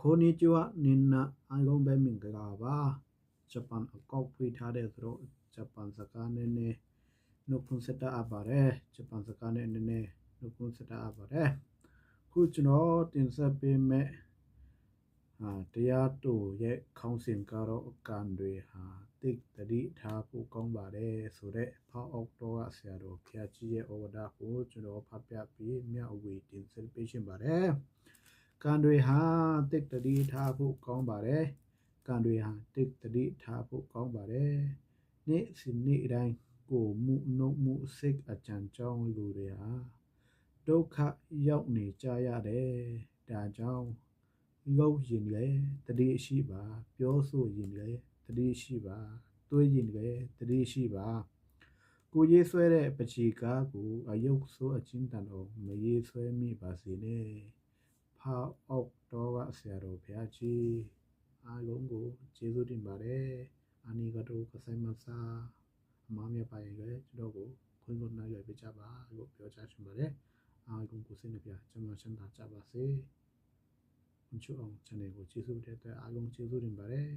ကိုနီကျူဝနင်နာအိုင်ဂုံဘဲမင်္ဂလာပါဂျပန်အကောက်ဖွေးထားတဲ့သူတို့ဂျပန်စကားနဲ့နဲ့နှုတ်ခွန်းဆက်တာအပ်ပါတယ်ဂျပန်စကားနဲ့နည်းနည်းနှုတ်ခွန်းဆက်တာအပ်ပါတယ်ခုကျွန်တော်တင်ဆက်ပေးမယ့်ဟာတရားတူရဲ့ခေါင်းစဉ်ကတော့အကန်တွေဟာတိတ်တတိထားဖို့ကောင်းပါတယ်ဆိုတော့ဖောက်အောက်တော့ဆရာတော်ဖျားကြီးရဲ့ဩဝါဒကိုကျွန်တော်ဖတ်ပြပြီးမြတ်အဝေတင်ဆက်ပေးရှင်ပါတယ် ကံတွေဟာတိတ်တတိထားဖို့ကောင်းပါတယ်ကံတွေဟာတိတ်တတိထားဖို့ကောင်းပါတယ်နေ့စဉ်နေ့တိုင်းကိုမှုနှုတ်မှုစိတ်အကြံကြောင်းလူတွေဟာဒုက္ခရောက်နေကြရတယ်ဒါကြောင့်လောက်ရင်လေတတိရှိပါ ပြောဆိုရင်လေတတိရှိပါတွေးရင်လေတတိရှိပါကိုရေးဆွဲတဲ့ပချီကားကိုအယုတ်ဆိုးအချင်းတန်အောင်မရေးဆွဲမိပါစေနဲ့ ဖောက်အောက်တော့ကဆရာတော်ဘုရားကြီးအားလုံးကိုကျေးဇူးတင်ပါတယ်အာနီကတိုကဆိုင်မဆာအမမြပါရင်လည်းကျွန်တော်ကိုခွင့်လွှတ်နိုင်ရပြကြပါလို့ပြောချင်ပါတယ်အားလုံးကိုစိတ်နှပြကျွန်တော်ချမ်းသာကြပါစေချူအောင် channel ကိုကျေးဇူးတင်တဲ့အတွက်အားလုံးကျေးဇူးတင်ပါတယ်